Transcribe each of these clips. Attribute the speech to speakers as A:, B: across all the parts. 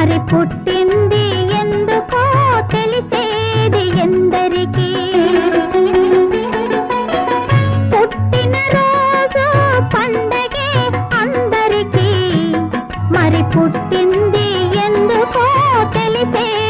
A: మరి పుట్టింది ఎందుకో తెలిసేది ఎందరికీ. పుట్టిన రోజు పండగే అందరికీ. మరి పుట్టింది ఎందుకో తెలిసేది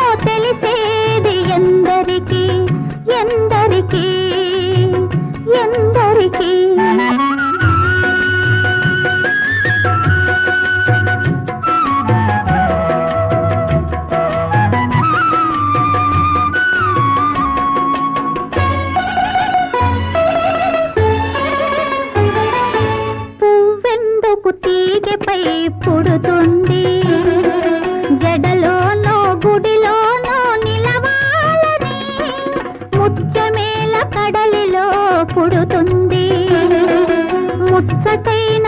A: కడలిలో పుడుతుంది. ముచ్చటైన